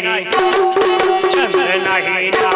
नहीं चंद्र नहीं ना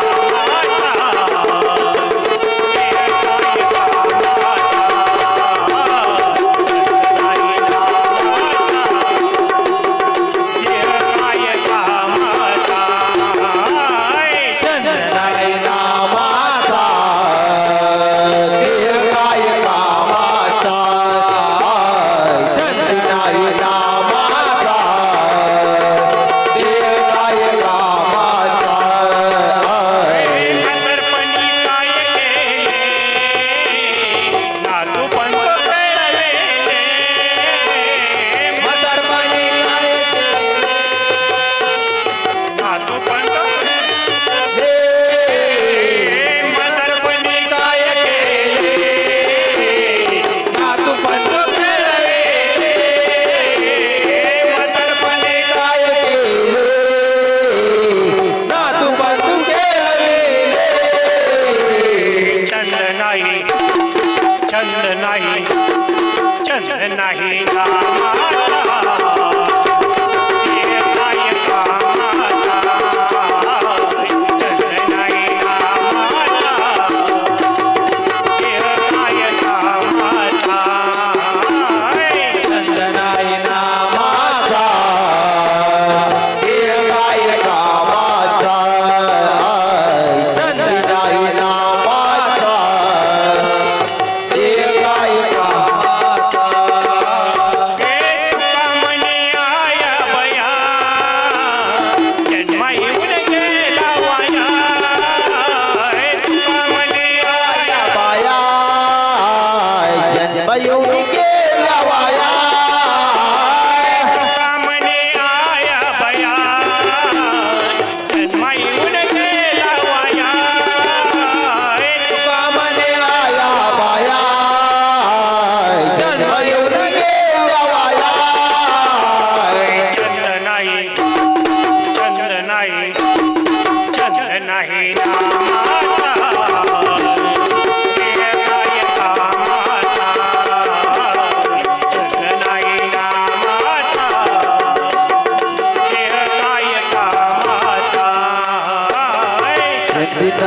नाही. छंद नाही. छंद नाही.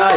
নাই